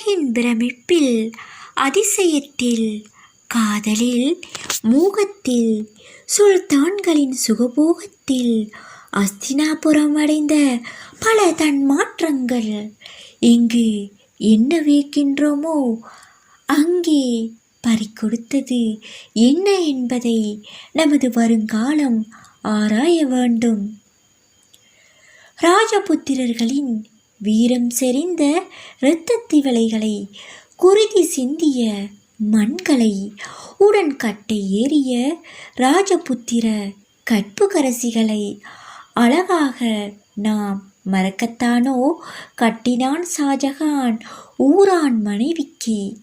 அழகின் பிரமிப்பில் அதிசயத்தில் காதலில் மூகத்தில் சுல்தான்களின் சுகபோகத்தில் அஸ்தினாபுரம் அடைந்த பல தன்மாற்றங்கள். இங்கு என்ன வியக்கின்றோமோ அங்கே பறிகொடுத்தது என்ன என்பதை நமது வருங்காலம் ஆராய வேண்டும். ராஜபுத்திரர்களின் வீரம் செறிந்த இரத்த திவலைகளை குருதி சிந்திய மண்களை உடன் கட்டை ஏறிய ராஜபுத்திர கற்புக்கரசிகளை அழகாக நாம் மறக்கத்தானோ? கட்டினான் ஷாஜகான் ஊரான் மனைவிக்கு.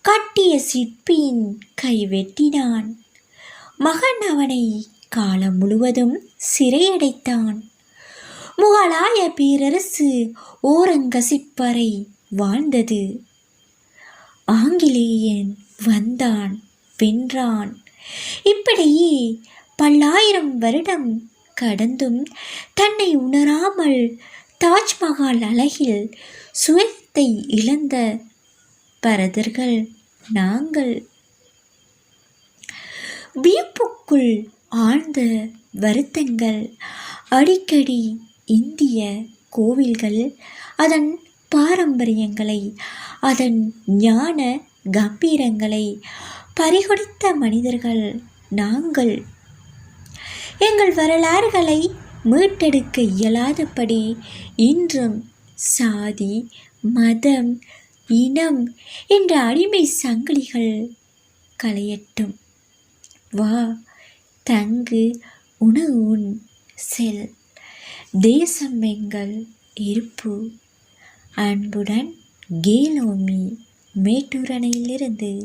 கட்டிய சிற்பியின் கை வெட்டினான். மகன் அவனை காலம் முழுவதும் சிறையடைத்தான். முகலாய பேரரசு ஓரங்கசிப்பறை வாழ்ந்தது. ஆங்கிலேயன் வந்தான் வென்றான். இப்படியே பல்லாயிரம் வருடம் கடந்தும் தன்னை உணராமல் தாஜ்மஹால் அழகில் சுயத்தை இழந்த பரதர்கள் நாங்கள். வியப்புக்குள் ஆழ்ந்த வருத்தங்கள் அடிக்கடி இந்திய கோவில்கள் அதன் பாரம்பரியங்களை அதன் ஞான கம்பீரங்களை பறிகொடுத்த மனிதர்கள் நாங்கள். எங்கள் வரலாறுகளை மீட்டெடுக்க இயலாதபடி இன்றும் சாதி மதம் இனம் என்ற அடிமை சங்கிலிகள் களையட்டும். வா தங்கு உணவு உண் செல். தேசம் எங்கள் இருப்பு. அன்புடன் கேலோமி மேட்டூரணையிலிருந்து.